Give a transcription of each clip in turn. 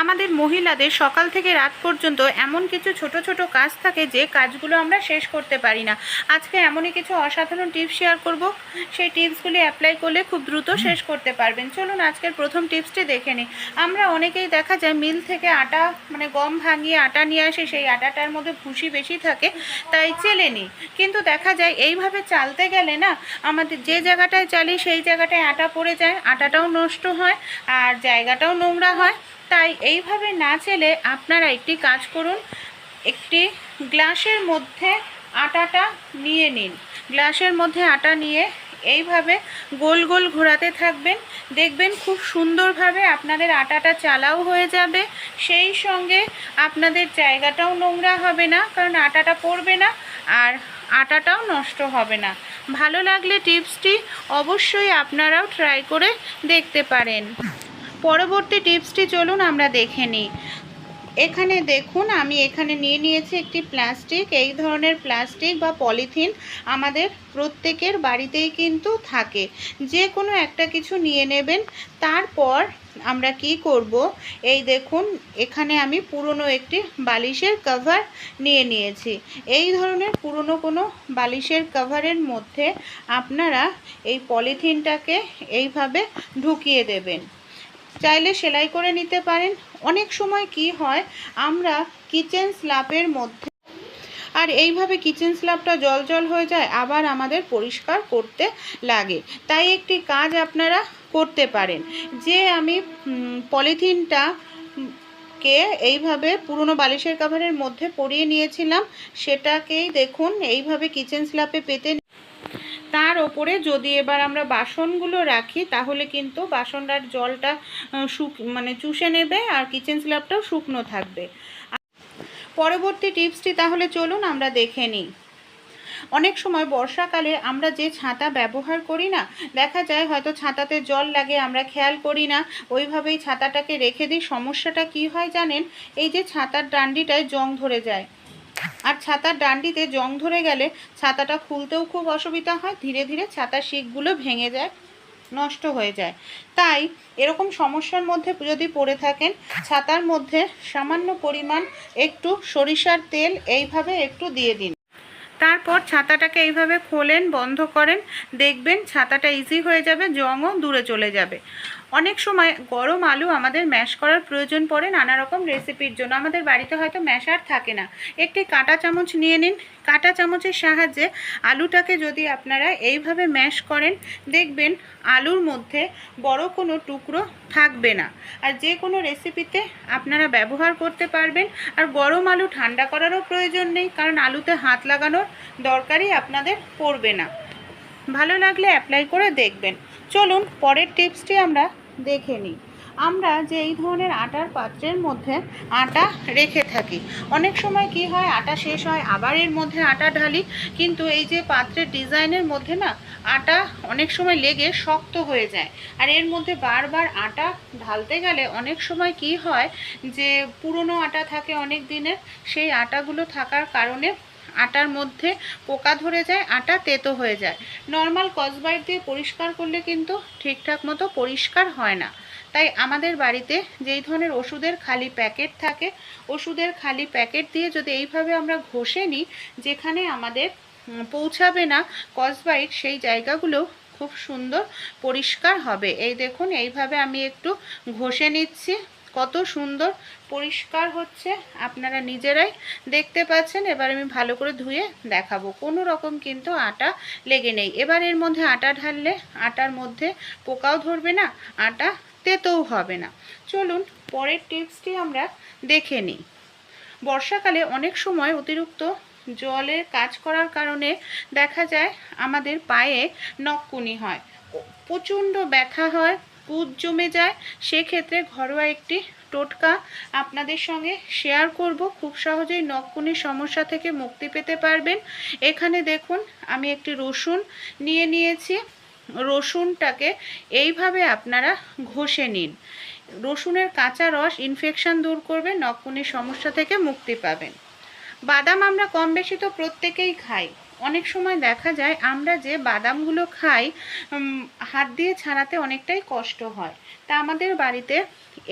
আমাদের মহিলাদের সকাল থেকে রাত পর্যন্ত এমন কিছু ছোট ছোট কাজ থাকে যে কাজগুলো আমরা শেষ করতে পারি না। আজকে এমনই কিছু অসাধারণ টিপস শেয়ার করব। সেই টিপসগুলি অ্যাপ্লাই করলে খুব দ্রুত শেষ করতে পারবেন। চলুন আজকের প্রথম টিপসটি দেখে নিই। আমরা অনেকেই দেখা যায় মিল থেকে আটা মানে গম ভাঙিয়ে আটা নিয়ে আসে সেই আটাটার মধ্যে ভুসি বেশি থাকে তাই চেলে নিই কিন্তু দেখা যায় এইভাবে চালতে গেলে না আমাদের যে জায়গাটায় চালি সেই জায়গাটায় আটা পড়ে যায় আটাটাও নষ্ট হয় আর জায়গাটাও নোংরা হয়। তাই এইভাবে না চেলে আপনারা একটি কাজ করুন, একটি গ্লাসের মধ্যে আটাটা নিয়ে নিন। গ্লাসের মধ্যে আটা নিয়ে এইভাবে গোল গোল ঘোরাতে থাকবেন। দেখবেন খুব সুন্দরভাবে আপনাদের আটাটা চালাও হয়ে যাবে। সেই সঙ্গে আপনাদের জায়গাটাও নোংরা হবে না, কারণ আটাটা পড়বে না আর আটাটাও নষ্ট হবে না। ভালো লাগলে টিপসটি অবশ্যই আপনারাও ট্রাই করে দেখতে পারেন। পরবর্তী টিপসটি চলুন আমরা দেখে নিই। এখানে দেখুন, আমি এখানে নিয়ে নিয়েছি একটি প্লাস্টিক। এই ধরনের প্লাস্টিক বা পলিথিন আমাদের প্রত্যেকের বাড়িতেই কিন্তু থাকে। যে কোনো একটা কিছু নিয়ে নেবেন, তারপর আমরা কি করব? এই দেখুন, এখানে আমি পুরনো একটি বালিশের কভার নিয়ে নিয়েছি। এই ধরনের পুরনো কোনো বালিশের কভারের মধ্যে আপনারা এই পলিথিনটাকে এইভাবে ঢুকিয়ে দেবেন। চাইলে সেলাই করে নিতে পারেন। অনেক সময় কি হয়, আমরা কিচেন স্ল্যাপের মধ্যে আর এইভাবে কিচেন স্ল্যাবটা জল জল হয়ে যায়, আবার আমাদের পরিষ্কার করতে লাগে। তাই একটি কাজ আপনারা করতে পারেন। যে আমি পলিথিনটা, কে এইভাবে পুরনো বালিশের কাভারের মধ্যে পরিয়ে নিয়েছিলাম, সেটাকেই দেখুন, এইভাবে কিচেন স্ল্যাপে পেতে তার ওপরে যদি এবার আমরা বাসনগুলো রাখি, তাহলে কিন্তু বাসনটার জলটা শুক মানে চুষে নেবে আর কিচেন স্ল্যাবটাও শুকনো থাকবে। পরবর্তী টিপসটি তাহলে চলুন আমরা দেখে নিই। অনেক সময় বর্ষাকালে আমরা যে ছাতা ব্যবহার করি না, দেখা যায় হয়তো ছাতাতে জল লাগে, আমরা খেয়াল করি না, ওইভাবেই ছাতাটাকে রেখে দিই। সমস্যাটা কি হয় জানেন? এই যে ছাতার ডান্ডিটায় জং ধরে যায়। আর ছাতার ডান্ডিতে জং ধরে গেলে ছাতাটা খুলতেও খুব অসুবিধা হয়। ধীরে ধীরে ছাতার শিকগুলো ভেঙে যায়, নষ্ট হয়ে যায়। তাই এরকম সমস্যার মধ্যে যদি পড়ে থাকেন, ছাতার মধ্যে সামান্য পরিমাণ একটু সরিষার তেল এইভাবে একটু দিয়ে দিন। তারপর ছাতাটাকে এইভাবে খোলেন, বন্ধ করেন, দেখবেন ছাতাটা ইজি হয়ে যাবে, জংও দূরে চলে যাবে। অনেক সময় গরম আলু আমাদের ম্যাশ করার প্রয়োজন পড়ে নানা রকম রেসিপির জন্য। আমাদের বাড়িতে হয়তো ম্যাশার থাকে না। একটি কাঁটা চামচ নিয়ে নিন। কাঁটা চামচের সাহায্যে আলুটাকে যদি আপনারা এইভাবে ম্যাশ করেন, দেখবেন আলুর মধ্যে বড় কোনো টুকরো থাকবে না। আর যে কোনো রেসিপিতে আপনারা ব্যবহার করতে পারবেন। আর গরম আলু ঠান্ডা করারও প্রয়োজন নেই, কারণ আলুতে হাত লাগানোর দরকারই আপনাদের পড়বে না। ভালো লাগলে অ্যাপ্লাই করে দেখবেন। চলুন পরের টিপসটি আমরা দেখে নিই। আমরা যে এই ধরনের আটার পাত্রের মধ্যে আটা রেখে থাকি, অনেক সময় কি হয়, আটা শেষ হয়, আবার এর মধ্যে আটা ঢালি, কিন্তু এই যে পাত্রের ডিজাইনের মধ্যে না, আটা অনেক সময় লেগে শক্ত হয়ে যায়। আর এর মধ্যে বারবার আটা ঢালতে গেলে অনেক সময় কি হয় যে, পুরনো আটা থাকে অনেক দিনের, সেই আটাগুলো থাকার কারণে আটার মধ্যে পোকা ধরে যায়, আটা তেতো হয়ে যায়। নর্মাল কসবাইট দিয়ে পরিষ্কার করলে কিন্তু ঠিকঠাক মতো পরিষ্কার হয় না। তাই আমাদের বাড়িতে যেই ধরনের ওষুধের খালি প্যাকেট থাকে, ওষুধের খালি প্যাকেট দিয়ে যদি এইভাবে আমরা ঘষে নিই, যেখানে আমাদের পৌঁছাবে না কসবাইট সেই জায়গাগুলো খুব সুন্দর পরিষ্কার হবে। এই দেখুন, এইভাবে আমি একটু ঘষে নিচ্ছি। কত সুন্দর পরিষ্কার হচ্ছে। আপনারা নিজেরাই দেখতে পাচ্ছেন। এবার আমি ভালো করে ধুয়ে দেখাবো। কোনো রকম কিন্তু আটা লেগে নেই। এবার এর মধ্যে আটা ঢাললে আটার মধ্যে পোকাও ধরবে না, আটা তেতোও হবে না। চলুন পরের টিপসটি আমরা দেখে নিই। বর্ষাকালে অনেক সময় অতিরিক্ত জলের কাজ করার কারণে দেখা যায় আমাদের পায়ে নখকুনি হয়। প্রচণ্ড ব্যথা হয় পুজ জমে যায়, সেক্ষেত্রে ঘরোয়া একটি টোটকা আপনাদের সঙ্গে শেয়ার করব। খুব সহজেই নখকুনির সমস্যা থেকে মুক্তি পেতে পারবেন। এখানে দেখুন, আমি একটি রসুন নিয়ে নিয়েছি। রসুনটাকে এইভাবে আপনারা ঘষে নিন। রসুনের কাঁচা রস ইনফেকশন দূর করবে নখকুনির সমস্যা থেকে মুক্তি পাবেন। বাদাম আমরা কম বেশি তো প্রত্যেকেই খাই। অনেক সময় দেখা যায় আমরা যে বাদামগুলো খাই হাত দিয়ে ছাড়াতে অনেকটাই কষ্ট হয়। তা আমাদের বাড়িতে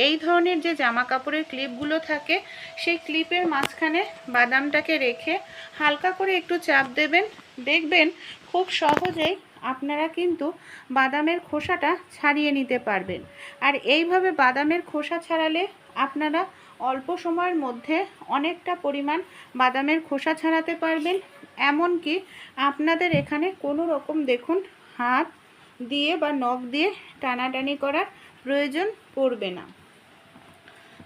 এই ধরনের যে জামা কাপড়ের ক্লিপগুলো থাকে, সেই ক্লিপের মাঝখানে বাদামটাকে রেখে হালকা করে একটু চাপ দেবেন। দেখবেন খুব সহজেই আপনারা কিন্তু বাদামের খোসাটা ছাড়িয়ে নিতে পারবেন। আর এইভাবে বাদামের খোসা ছাড়ালে আপনারা অল্প সময়ের মধ্যে অনেকটা পরিমাণ বাদামের খোসা ছাড়াতে পারবেন। এমনকি আপনাদের এখানে কোনো রকম দেখুন, হাত দিয়ে বা নখ দিয়ে টানাটানি করার প্রয়োজন পড়বে না।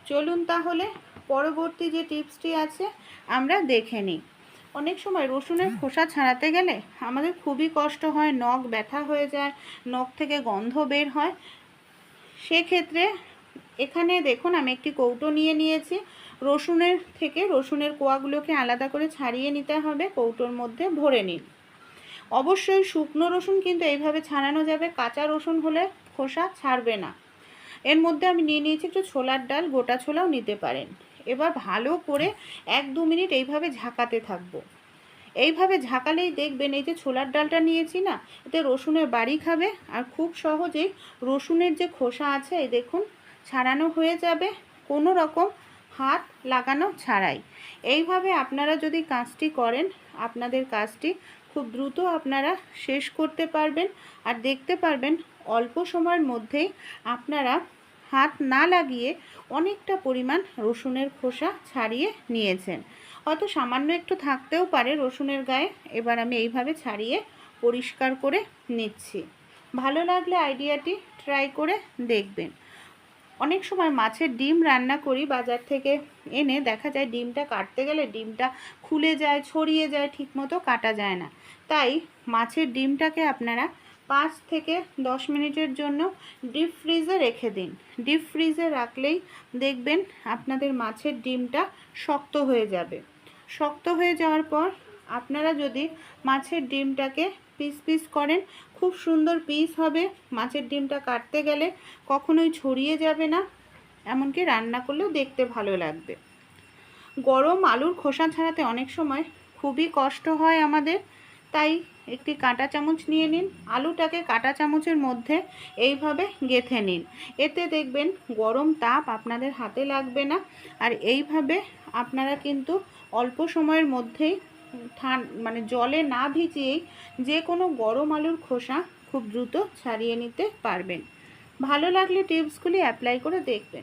চলুন তাহলে পরবর্তী যে টিপসটি আছে, আমরা দেখে নিই। অনেক সময় রসুনের খোসা ছাড়াতে গেলে আমাদের খুবই কষ্ট হয়, নখ ব্যথা হয়ে যায়, নখ থেকে গন্ধ বের হয়। সেক্ষেত্রে এখানে দেখুন, আমি একটি কৌটো নিয়ে নিয়েছি। রসুনের থেকে রসুনের কোয়াগুলোকে আলাদা করে ছাড়িয়ে নিতে হবে, কৌটোর মধ্যে ভরে নিন। অবশ্যই শুকনো রসুন কিন্তু এইভাবে ছাড়ানো যাবে, কাঁচা রসুন হলে খোসা ছাড়বে না। এর মধ্যে আমি নিয়ে নিয়েছি একটু ছোলার ডাল, গোটা ছোলাও নিতে পারেন। এবার ভালো করে এক দু মিনিট এইভাবে ঝাঁকাতে থাকব। এইভাবে ঝাঁকালেই দেখবেন এই যে ছোলার ডালটা নিয়েছি না, এতে রসুনের বাড়ি খাবে। আর খুব সহজেই রসুনের যে খোসা আছে, এই দেখুন ছাড়ানো হয়ে যাবে। কোনো রকম হাত লাগানো ছাড়াই। এইভাবে আপনারা যদি কাজটি করেন, আপনাদের কাজটি খুব দ্রুত আপনারা শেষ করতে পারবেন আর দেখতে পারবেন অল্প সময়ের মধ্যেই আপনারা হাত না লাগিয়ে অনেকটা পরিমাণ রসুনের খোসা ছাড়িয়ে নিয়েছেন। হয়তো সামান্য একটু থাকতেও পারে রসুনের গায়ে। এবার আমি এইভাবে ছাড়িয়ে পরিষ্কার করে নিচ্ছি। ভালো লাগলে আইডিয়াটি ট্রাই করে দেখবেন। অনেক সময় মাছের ডিম রান্না করি বাজার থেকে এনে দেখা যায় ডিমটা কাটতে গেলে ডিমটা খুলে যায়, ছড়িয়ে যায়, ঠিকমতো কাটা যায় না। তাই মাছের ডিমটাকে আপনারা পাঁচ থেকে দশ মিনিটের জন্য ডিপ ফ্রিজে রেখে দিন। ডিপ ফ্রিজে রাখলেই দেখবেন আপনাদের মাছের ডিমটা শক্ত হয়ে যাবে। শক্ত হয়ে যাওয়ার পর আপনারা যদি মাছের ডিমটাকে পিস পিস করেন। খুব সুন্দর পিস হবে। মাছের ডিমটা কাটতে গেলে কখনোই ছড়িয়ে যাবে না। এমনকি রান্না করলেও দেখতে ভালো লাগবে। গরম আলুর খোসা ছাড়াতে অনেক সময় খুবই কষ্ট হয় আমাদের। তাই একটি কাঁটা চামচ নিয়ে নিন। আলুটাকে কাঁটা চামচের মধ্যে এইভাবে গেথে নিন। এতে দেখবেন গরম তাপ আপনাদের হাতে লাগবে না। আর এইভাবে আপনারা কিন্তু অল্প সময়ের মধ্যেই ঠান মানে জলে না ভিজিয়েই যে কোনো গরম আলুর খোসা খুব দ্রুত ছাড়িয়ে নিতে পারবেন। ভালো লাগলে টিপসগুলি অ্যাপ্লাই করে দেখবেন।